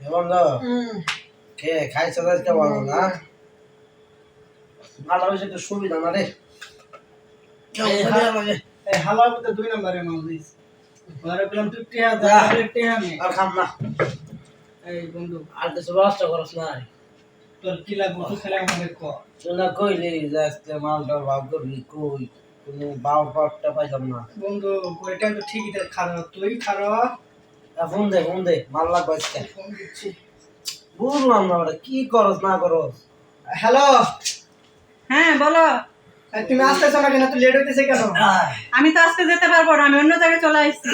এমন না কে খাইছে না ভালো হয়েছে একটু সুবিধা না রে? এই হা- এই হালার মধ্যে দুই নম্বরে মাল দিস ঘরে পেলাম তুই টেহা দে যা। ঘরে টেহা নে আর খাম না। এই বন্ধু আর কিছু ব্যবস্থা করস না তোর কি লাগবে তুই খেলে আমাদের ক। তুই না কইলি যে আজকে মালটা ভাগ করবি কই? কোনো পাটটা পাইলাম না। বন্ধু ওইটা তো ঠিকই খারাপ। তুই খারাপ? ফোন দে ফোন দে মাল লাগবে আজকে। বুঝলাম না ওটা কি করস না করস। হ্যালো? হ্যাঁ বলো। তুমি আসতেছো না কেন তুই লেট হইতেছে কেন? আমি তো আজকে যেতে পারব না আমি অন্য জায়গায় চলে আসছি।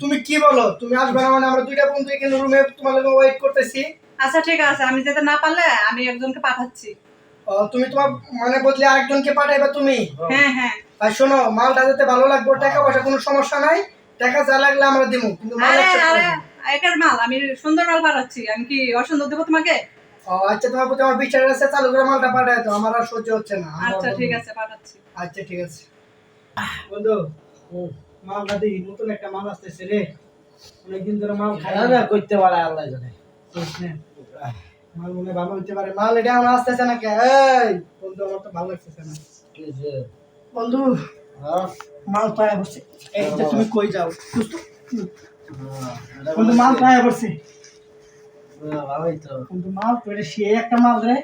তুমি কি বলো? তুমি আসবে না মানে আমরা দুইটা বন্ধু এখানে রুমে তোমার লগে ওয়েট করতেছি। আচ্ছা ঠিক আছে আমি যেতে না পারলে আমি একজনকে পাঠাচ্ছি। ও, তুমি তোমার মানে বদলে আরেকজনকে পাঠাইবা তুমি? হ্যাঁ হ্যাঁ। আর শোনো মালটা যেতে ভালো লাগবে টাকা পয়সা কোনো সমস্যা নাই। টাকা যা লাগলে আমরা দিব কিন্তু মাল আরে আরে করব। মাল আমি সুন্দর মাল পাঠাচ্ছি আমি কি অসুন্দর দেবো তোমাকে? ও আচ্ছা তোমার প্রতি আমার বিচার আছে চালু করে মালটা পাঠাই তো আমার আর সহ্য হচ্ছে না আচ্ছা বন্ধু। ঠিক আছে পাঠাচ্ছি। আচ্ছা ঠিক আছে। বন্ধু। মালটা দেখি নতুন একটা মাল আসতেছে রে। অনেকদিন ধরে মাল খাই না, না, করতে পারে আল্লাহ জানে। মাল মনে ভালো হইতে পারে। মাল এটা আমার আসতেছে না কে এই বন্ধু আমার তো ভালো লাগতেছে না। বন্ধু হ্যাঁ? মাল পায়া যে তুমি কই যাও ভালো মাল পায়া বসে হ্যাঁ, ভালোই তো বন্ধু মাল সে একটা মাল রে।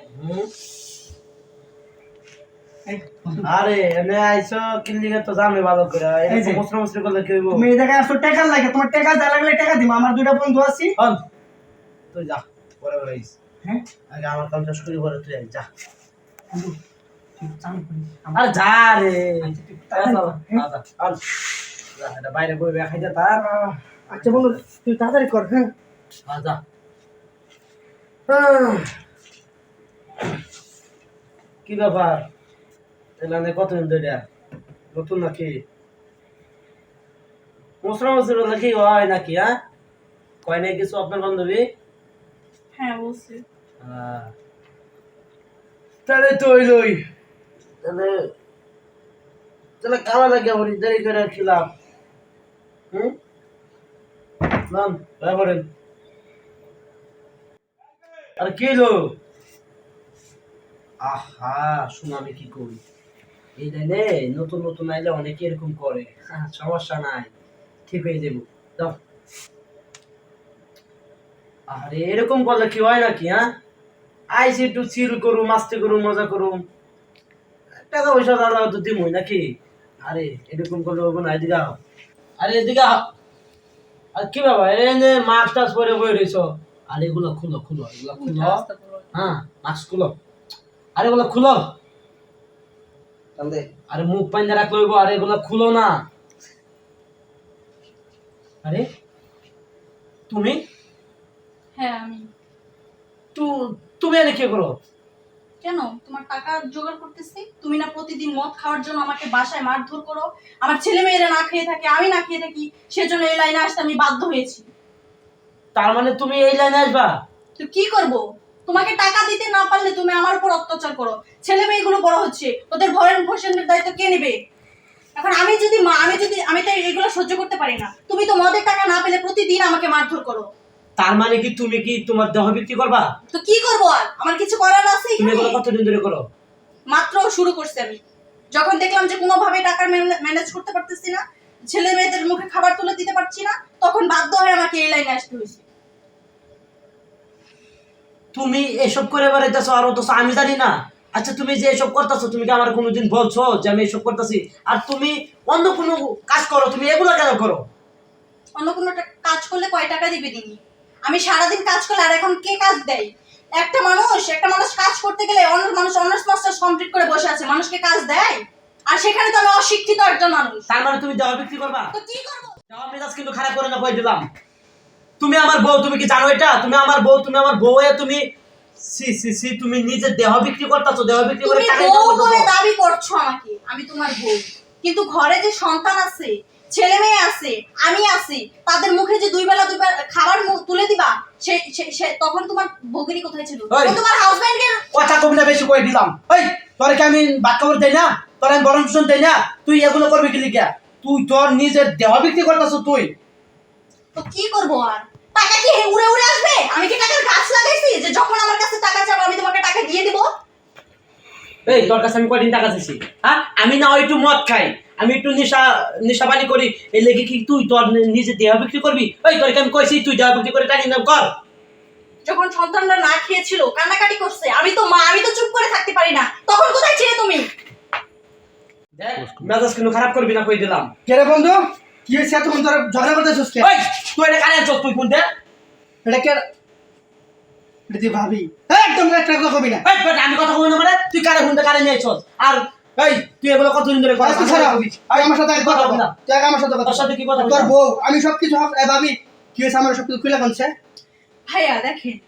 আরে এনে আইছো কিল্লিগে তো জানে ভালো করে এই যে। এরকম মুসরা মুসরি করলে কি হইব? তুমি এই জায়গায় আসো টাকা লাগে তোমার টাকা যা লাগলে টাকা দিম। আমার দুইটা বন্ধু আছি। তুই যা পরে হ্যাঁ? আগে আমার কাম শেষ করি পরে তুই যা। আরে যা রে। আচ্ছা, বাইরে বই খাই যা তার আচ্ছা বন্ধু তুই তাড়াতাড়ি কর হ্যাঁ? যা কি ব্যাপার? এলানে কতদিন ধরে? নতুন নাকি? মুসরা মুসরি নাকি হয় নাকি হ্যাঁ? কয় নাই কিছু আপনার বান্ধবী? হ্যাঁ বলছি। আহ, তাহলে তো হইলই। তাহলে তাহলে কালা লাগে দেরি করে খিলাম হুম? আর কি হইল আহা শুন আমি কি করি? এই নতুন নতুন আইলে অনেকে এরকম করে। হ্যাঁ, সমস্যা নাই। ঠিক হয়ে যাব দাও। আরে এরকম করলে কি হয় নাকি হ্যাঁ? আইসি একটু চিল করুম মাস্তি করুম মজা করুম। টাকা পয়সা দাদা তো দিমই নাকি? আরে এরকম করলে হবে না এদিকে আও। আরে এদিকে আও। আর কি বাবা এই যে মাস্ক টাস্ক পরে বই রয়েছ আর এগুলো খুলো খুলো এগুলো খুলো। হ্যাঁ মাস্ক খুলো। আরে এগুলো খুলো। আরে মুখ পাইন্দা রাখলে হইব। আরে এগুলো খুলো না। আরে তুমি? হ্যাঁ আমি। তু তুমি এনে কি করো? কেন? তোমার টাকা জোগাড় করতেছি। তুমি না প্রতিদিন মদ খাওয়ার জন্য আমাকে বাসায় মারধর করো। আমার ছেলে মেয়েরা না খেয়ে থাকে আমি না খেয়ে থাকি সেজন্য এই লাইনে আসতে আমি বাধ্য হয়েছি। তার মানে তুমি এই লাইনে আসবা? তো কি করব? তোমাকে টাকা দিতে না পারলে তুমি আমার উপর অত্যাচার করো। ছেলে মেয়েগুলো বড় হচ্ছে ওদের ভরণ পোষণের দায়িত্ব কে নেবে? এখন আমি যদি মা আমি যদি আমি তো এগুলো সহ্য করতে পারি না। তুমি তো মদের টাকা না পেলে প্রতিদিন আমাকে মারধর করো। তার মানে কি তুমি কি তোমার দেহ বিক্রি করবা? তো কি করব আর? আমার কিছু করার আছে তুমি? এগুলো কতদিন ধরে করো? মাত্র শুরু করছি আমি। যখন দেখলাম যে কোনোভাবে টাকা ম্যানেজ করতে পারতেছি না ছেলে মেয়েদের মুখে খাবার তুলে দিতে পারছি না তখন বাধ্য হয়ে আমাকে এই লাইনে আসতে হয়েছে। তুমি এসব করে বেড়াইতেছো আর অথচ আমি জানি না। আচ্ছা তুমি যে এসব করতেছো তুমি কি আমার কোনোদিন বলছো যে আমি এসব করতেছি? আর তুমি অন্য কোনো কাজ করো তুমি এগুলো কেন করো? অন্য কোনো কাজ করলে কয় টাকা দিবে দিনি? আমি সারাদিন কাজ করলে আর এখন কে কাজ দেয়? একটা মানুষ একটা মানুষ কাজ করতে গেলে অন্য মানুষ অনার্স মাস্টার্স কমপ্লিট করে বসে আছে মানুষকে কাজ দেয়? আর সেখানে তো আমি অশিক্ষিত একজন মানুষ। তার মানে তুমি দেহ বিক্রি করবা? তো কি করব? দেহ মেজাজ কিন্তু খারাপ করে না কই দিলাম। তুমি আমার বউ তুমি কি জানো এটা? তুমি আমার বউ তুমি আমার বউ তুমি সি সি সি তুমি নিজের দেহ বিক্রি করতেছো দেহ বিক্রি করে তুমি টাকা দাবি করছ আমাকে আমি তোমার বউ। কিন্তু ঘরে যে সন্তান আছে ছেলে মেয়ে আছে আমি আছি তাদের মুখে যে দুই বেলা দুই বেলা খাবার তুলে দিবা সে তখন তোমার বগিরি কোথায় ছিল? তোমার হাজবেন্ডের কথা কবি না বেশি কই দিলাম। ওই তোর কি আমি বাক্যবর দেই না? তোর আমি বরং শুন দেই না? তুই এগুলো করবি কি লিখা তুই তোর নিজের দেহ বিক্রি করতেছ তুই। তো কি করব আর? টাকা কি উড়ে উড়ে আসবে? তোর কাছে আমি কয়দিন টাকা দিছি হ্যাঁ? আমি না একটু মদ খাই। আমি একটু নেশা নেশাবানি করি। এই লেগে কি তুই তোর নিজে দেহ বিক্রি করবি? ওই তোরকে আমি কইছি তুই দেহ বিক্রি করে টাকা ইনকাম কর? যখন সন্তানরা না খেয়েছিল কান্নাকাটি করছে আমি তো মা আমি তো চুপ করে থাকতে পারি না। তখন কোথায় ছিলে তুমি? মেজাজ কিন্তু খারাপ করবি না কই দিলাম। কে রে বন্ধু? কি হয়েছে এতক্ষণ তোরা ঝগড়া করতেছিস কে? ওই তুই এটা কানে চোখ তুই কোনটা এটা কে তুই ভাবি। একদম একটা কথা কবি না। এই বেটা আমি কথা না মানে? তুই কারে কোনটা কানে নিয়ে চল? আর এই তুই এগুলো কতদিন ধরে? আজকে ছাড়া আমার সাথে কথা বল। তুই আমার সাথে কথা সাথে কি কথা তোর বউ আমি সবকিছু ভাব- কি হয়েছে? আমার সবকিছু খুলে ভাইয়া দেখেন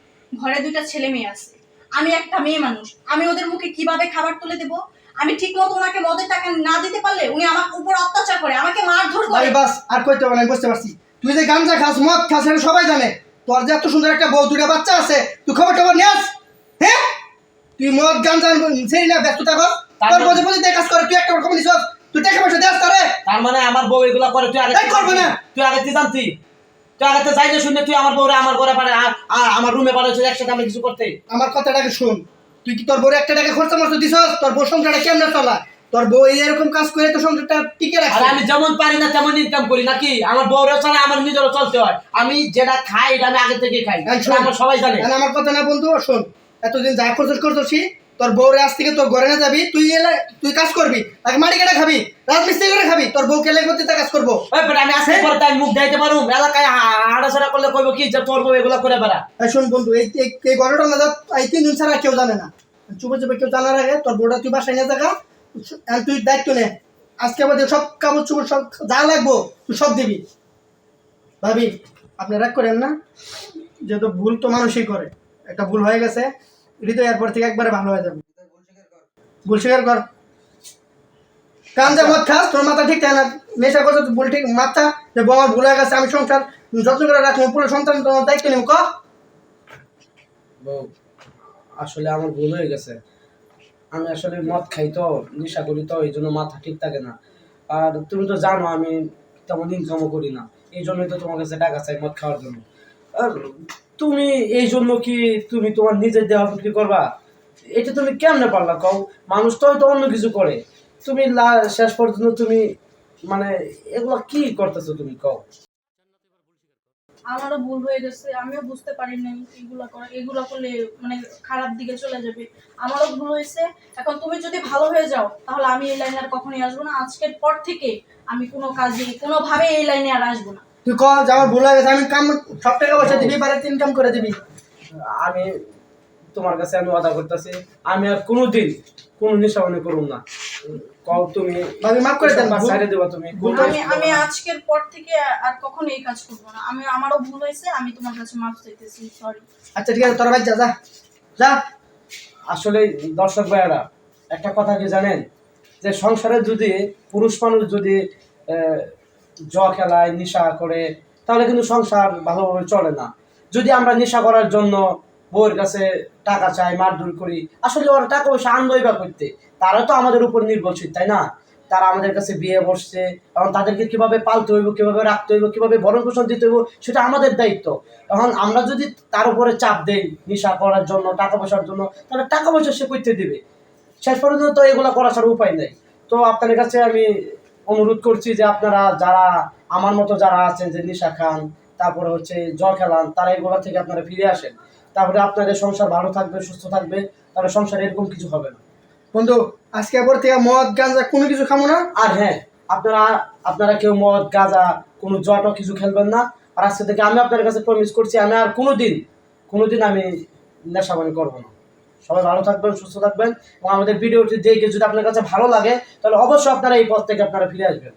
ঘরে দুইটা ছেলে মেয়ে আছে। আমি একটা মেয়ে মানুষ। আমি ওদের মুখে কীভাবে খাবার তুলে দেব? আমি ঠিক মতো ওনাকে মদের টাকা না দিতে পারলে উনি আমার উপর অত্যাচার করে আমাকে মারধর করে। ভাই বাস আর কইতে হবে না বুঝতে পারছি। তুই যে গাঞ্জা খাস মদ খাস এটা সবাই জানে। তোর যে এত সুন্দর একটা বউ দুটা বাচ্চা আছে তুই খবর টবর নিয়ে আস। হ্যাঁ? তুই মদ গাঞ্জা সেই না ব্যস্ত থাকস। তার তোর মানে- বসে কাজ করে তুই একটা খবর নিস তুই টাকা পয়সা দেস তারে। তার মানে আমার বউ এগুলো করে তুই আগে করবে না। তুই আগে তুই জানতি? তুই আগে তো যাইতে শুনে তুই আমার বউরে আমার ঘরে পারে আমার রুমে পাঠাচ্ছিস একসাথে আমি কিছু করতে। আমার কথাটাকে শুন। তুই কি তোর বউরে একটা টাকা খরচা মরচ দিছস? তোর বউ সংসারটা কেমনে চলা তোর বউ এরকম কাজ করে তো সংসারটা টিকে আর আমি যেমন পারি না তেমন ইনকাম করি নাকি? আমার বউরেও চলে আমার নিজেরও চলতে হয়। আমি যেটা খাই এটা আমি আগে থেকে খাই। আমার সবাই জানে। আমার কথা না বন্ধু শোন এতদিন যা খরচ করছিস তোর বউরে আজ থেকে তোর ঘরে না যাবি তুই এলে তুই কাজ করবি তাকে মাটি কেটে খাবি রাজমিস্ত্রি করে খাবি তোর বউ কেলে করতে তা কাজ করব। আমি আজকে পরে তাই মুখ দিতে পারুম এলাকায় হাড়াছাড়া করলে কইবো কি যে তোর বউ এগুলো করে বেড়া এই শোন বন্ধু এই এই- ঘটনা না এই তিন দিন ছাড়া কেউ জানে না। চুপে চুপে কেউ জানার আগে তোর বউটা তুই বাসায় নিয়ে থাকা তুই দায়িত্ব নে। আজকে আমাদের সব কাপড় চুপড় সব যা লাগবো, তুই সব দিবি। ভাবি, আপনি রাগ করেন না? যেহেতু ভুল তো মানুষই করে। একটা ভুল হয়ে গেছে, হৃদয় এরপর থেকে একবারে ভালো হয়ে যাবে। ভুল স্বীকার কর। কান যা মদ খাস, তোর মাথা ঠিক থাকে না? নেশা করছে ভুল ঠিক মাথা, যে আমার ভুল হয়ে গেছে, আমি সংসার যত্ন করে রাখব, পুরো সন্তান তোমার দায়িত্ব নেব, ক? আসলে আমার ভুল হয়ে গেছে। আমি আসলে মদ খাই তো, নেশা করি তো, এই জন্য মাথা ঠিক থাকে না। আর তুমি তো জানো, আমি তেমন ইনকামও করি না। এই জন্যই তো তোমার কাছে টাকা চাই মদ খাওয়ার জন্য। আর তুমি এই জন্য কি তুমি তোমার নিজের দেহ বিক্রি করবা? এটা তুমি কেমনে পারলা কও? মানুষ তো হয়তো অন্য কিছু করে। তুমি শেষ পর্যন্ত তুমি মানে এগুলো কি করতেছো তুমি কও? আমারও ভুল হয়ে গেছে আমিও বুঝতে পারি নাই এগুলো করে এগুলো করলে মানে খারাপ দিকে চলে যাবে। আমারও ভুল হয়েছে এখন তুমি যদি ভালো হয়ে যাও তাহলে আমি এই লাইনে আর কখনোই আসব না। আজকের পর থেকে আমি কোনো কাজে কোনোভাবে এই লাইনে আর আসব না। তুই কল যাওয়ার আমার ভুল হয়ে গেছে আমি কাম সব টাকা পয়সা দিবি বারে ইনকাম করে দিবি। আমি তোমার কাছে আমি ওয়াদা করতেছি আমি আর কোনোদিন কোনো নেশা মনে করুম না। কও তুমি ভাবি মাফ করে দেন বাস ছেড়ে দেবা তুমি আমি আমি আজকের পর থেকে আর কখনো এই কাজ করব না। আমি আমারও ভুল হয়েছে আমি তোমার কাছে মাফ চাইতেছি সরি আচ্ছা ঠিক আছে তোরা ভাই যা যা। যা। আসলে দর্শক ভাইয়ারা একটা কথা কি জানেন? যে সংসারে যদি পুরুষ মানুষ যদি জুয়া খেলায় নেশা করে তাহলে কিন্তু সংসার ভালোভাবে চলে না। যদি আমরা নেশা করার জন্য বউয়ের কাছে টাকা চাই, মারধর করি। আসলে ওরা টাকা পয়সা আনবই বা করতে। তারা তো আমাদের উপর নির্ভরশীল, তাই না? তারা আমাদের কাছে বিয়ে বসছে এবং তাদেরকে কীভাবে পালতে হইব, কীভাবে রাখতে হইব, কীভাবে ভরণ পোষণ দিতে হইব, সেটা আমাদের দায়িত্ব। এখন আমরা যদি তার উপরে চাপ দেই, নেশা করার জন্য, টাকা পয়সার জন্য, তাহলে টাকা পয়সা সে করতে দিবে। শেষ পর্যন্ত তো এগুলো করা ছাড়া উপায় নেই। তো আপনাদের কাছে আমি অনুরোধ করছি যে আপনারা যারা, আমার মতো যারা আছেন, যে নেশা খান, তারপরে হচ্ছে জল খেলান, তারা এগুলো থেকে আপনারা ফিরে আসেন। তাহলে আপনাদের সংসার ভালো থাকবে সুস্থ থাকবে তাহলে সংসারে এরকম কিছু হবে না। বন্ধু আজকে পর থেকে মদ গাঞ্জা কোনো কিছু খাব না? আর হ্যাঁ আপনারা আপনারা কেউ মদ গাঁজা কোনো জটা কিছু খেলবেন না। আর আজকে থেকে আমি আপনার কাছে প্রমিস করছি আমি আর কোনো দিন কোনো দিন আমি নেশাবানি করব না। সবাই ভালো থাকবেন সুস্থ থাকবেন এবং আমাদের ভিডিওটি দেখে যদি আপনার কাছে ভালো লাগে তাহলে অবশ্যই আপনারা এই পথ থেকে আপনারা ফিরে আসবেন।